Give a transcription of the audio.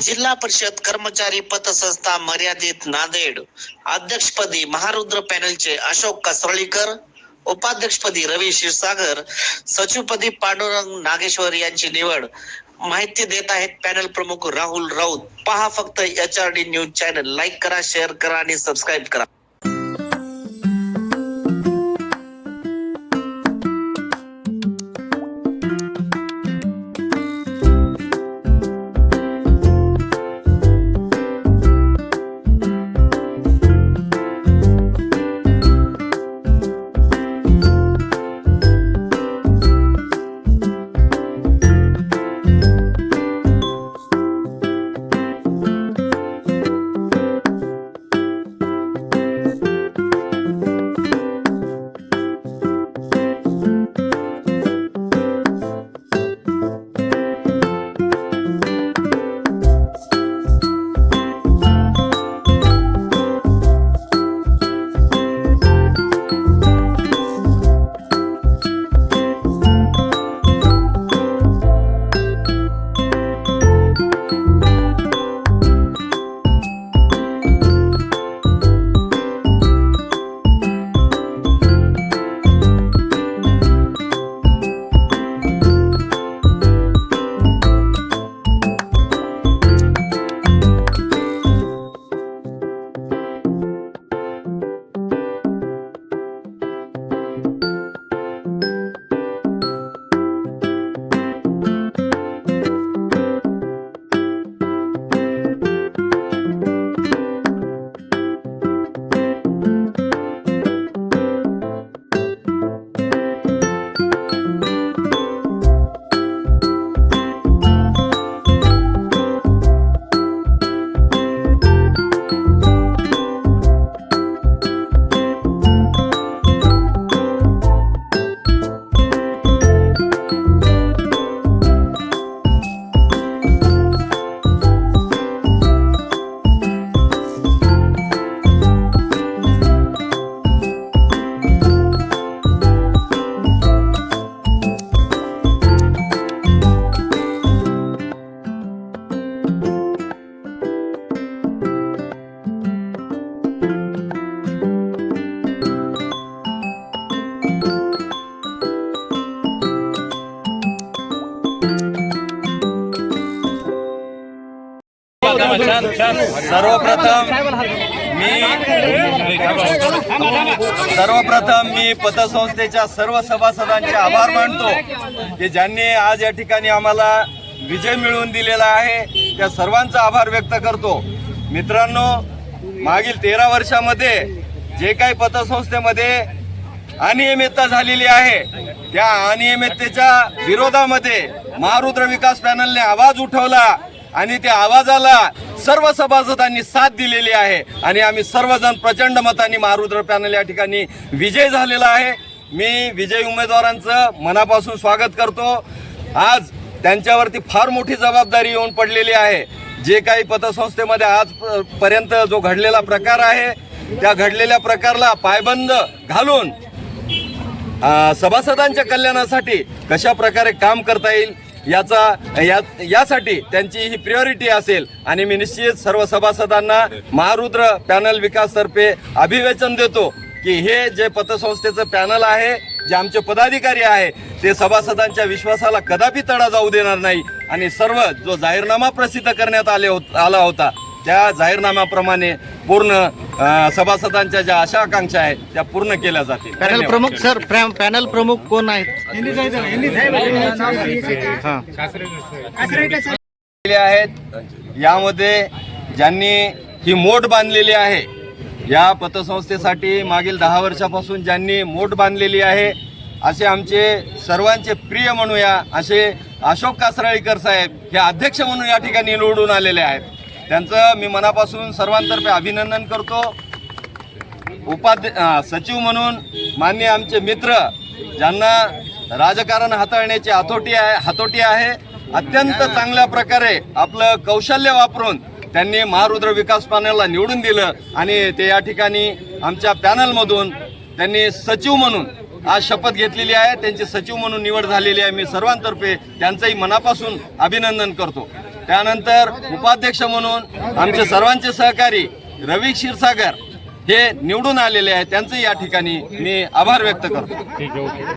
जिल्हा परिषद कर्मचारी पतसंस्था मर्यादित नांदेड. अध्यक्षपदी महारुद्र पॅनलचे अशोक कसरळीकर उपाध्यक्षपदी रवी क्षीरसागर सचिवपदी पांडुरंग नागेश्वर यांची निवड. माहिती देत आहेत पॅनल प्रमुख राहुल राऊत. पहा फक्त H R D news channel. Like करा शेअर करा आणि सबस्क्राईब करा. सर्वप्रथम मी सर्वप्रथम मी पतसंस्थेच्या सर्व सभासदांचे आभार मानतो की ज्यांनी आज या ठिकाणी आम्हाला विजय मिळवून दिलेला आहे त्या सर्वांचा आभार व्यक्त करतो. मित्रांनो मागील तेरा वर्षामध्ये जे काही पतसंस्थेमध्ये अनियमितता झालेली आहे त्या अनियमिततेच्या विरोधामध्ये महारुद्र विकास पॅनलने आवाज उठवला. आणि त्या आवाजाला सर्व सभासदांनी साथ दिलेली आहे. आणि आम्ही सर्वजण प्रचंड मतांनी महारुद्र पॅनल या ठिकाणी विजय झालेला आहे. मी विजय उमेदवारांचं मनापासून स्वागत करतो. आज त्यांच्यावरती फार मोठी जबाबदारी येऊन पडलेली आहे. जे काही पतसंस्थेमध्ये आजपर्यंत जो घडलेला प्रकार आहे त्या घडलेल्या प्रकारला पायबंद घालून सभासदांच्या कल्याणासाठी कशा प्रकारे काम करता येईल याचा या यासाठी त्यांची ही प्रिऑरिटी असेल. आणि मी निश्चित सर्व सभासदांना महारुद्र पॅनल विकास तर्फे अभिवेचन देतो की हे जे पतसंस्थेचं पॅनल आहे जे आमचे पदाधिकारी आहे ते सभासदांच्या विश्वासाला कदापि तडा जाऊ देणार नाही. आणि सर्व जो जाहीरनामा प्रसिद्ध करण्यात आले होत आला होता त्या जाहीरनाम्याप्रमाणे पूर्ण सभासदांच्या ज्या आशा आकांक्षा आहेत त्या पूर्ण केल्या जातील. पॅनल. प्रमुख सर पॅनल प्रमुख कोण आहेत? हा. आहेत. यामध्ये ज्यांनी ही मोठ बांधलेली आहे या पतसंस्थेसाठी मागील दहा वर्षापासून ज्यांनी मोठ बांधलेली आहे असे आमचे सर्वांचे प्रिय म्हणूया असे अशोक कासराळीकर साहेब हे अध्यक्ष म्हणून या ठिकाणी निवडून आलेले आहेत. त्यांचं मी मनापासून सर्वांतर्फे अभिनंदन करतो. उपाध्य सचिव म्हणून मान्य आमचे मित्र ज्यांना राजकारण हाताळण्याची हातोटी आहे हातोटी आहे अत्यंत चांगल्या प्रकारे आपलं कौशल्य वापरून त्यांनी महारुद्र विकास पॅनलला निवडून दिलं आणि ते या ठिकाणी आमच्या पॅनलमधून त्यांनी सचिव म्हणून आज शपथ घेतलेली आहे. त्यांची सचिव म्हणून निवड झालेली आहे. मी सर्वांतर्फे त्यांचंही मनापासून अभिनंदन करतो. त्यानंतर उपाध्यक्ष म्हणून आमचे सर्वांचे सहकारी रवी क्षीरसागर हे निवडून आलेले आहेत. त्यांचे या ठिकाणी मी आभार व्यक्त करतो.